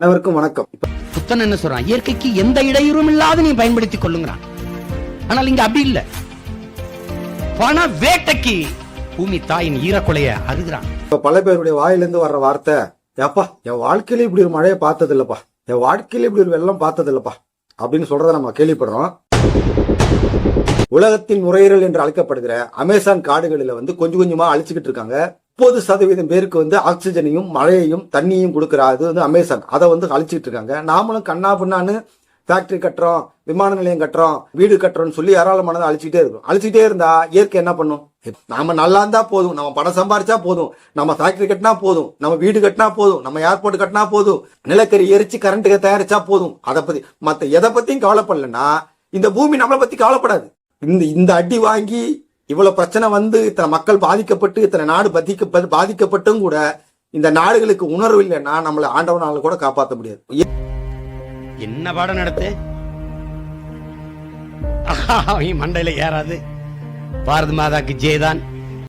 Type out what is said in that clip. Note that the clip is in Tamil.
அனைவருக்கும் வணக்கம். புத்தன் என்ன சொல்றான்? இயற்கைக்கு எந்த இடையூறும் இல்லாத நீ பயன்படுத்திக் கொள்ளுங்கிறான். ஆனால் இங்க அப்படி இல்ல. பண வேட்டைக்கு பூமி தாயின் ஈரக்குலைய அருகிறான் இப்ப பல பேருடைய வாயிலிருந்து வர்ற வார்த்தை ஏப்பா என் வாழ்க்கையில இப்படி ஒரு மழையை பார்த்தது இல்லப்பா என் வாழ்க்கையில இப்படி ஒரு வெள்ளம் பார்த்தது இல்லப்பா அப்படின்னு சொல்றத நம்ம கேள்விப்படுறோம். உலகத்தின் நுரையீரல் என்று அழைக்கப்படுகிற அமேசான் காடுகளில வந்து கொஞ்சம் கொஞ்சமா அழிச்சுக்கிட்டு இருக்காங்க. முப்பது சதவீதம் பேருக்கு வந்து ஆக்சிஜனையும் மழையையும் தண்ணியும் கொடுக்குறா அது வந்து அமேசான். அதை வந்து அழிச்சிட்டு இருக்காங்க. நாமளும் கண்ணா பின்னான்னு ஃபேக்டரி கட்டுறோம் விமான நிலையம் கட்டுறோம் வீடு கட்டுறோம்னு சொல்லி ஏராளமானதை அழிச்சிட்டே இருக்கும். அழிச்சிட்டே இருந்தா இயற்கை என்ன பண்ணும்? நாம நல்லா இருந்தா போதும். நம்ம பணம் சம்பாரிச்சா போதும். நம்ம ஃபேக்டரி கட்டினா போதும். நம்ம வீடு கட்டினா போதும். நம்ம ஏர்போர்ட் கட்டினா போதும். நிலக்கரி எரிச்சு கரண்ட்டுக்கு தயாரிச்சா போதும். அதை பத்தி மத்த எதை பத்தியும் கவலைப்படலன்னா இந்த பூமி நம்மளை பத்தி கவலைப்படாது. இந்த இந்த அடி வாங்கி இவ்வளவு பிரச்சனை வந்து இத்தனை மக்கள் பாதிக்கப்பட்டு இத்தனை நாடு பதிக்க பாதிக்கப்பட்டும் கூட இந்த நாடுகளுக்கு உணர்வு இல்லைன்னா நம்மளை ஆண்டவனால கூட காப்பாற்ற முடியாது. என்ன பாடம் நடத்து? அவன் மண்டையில ஏறாது. பாரத மாதாக்கு ஜெயதான்.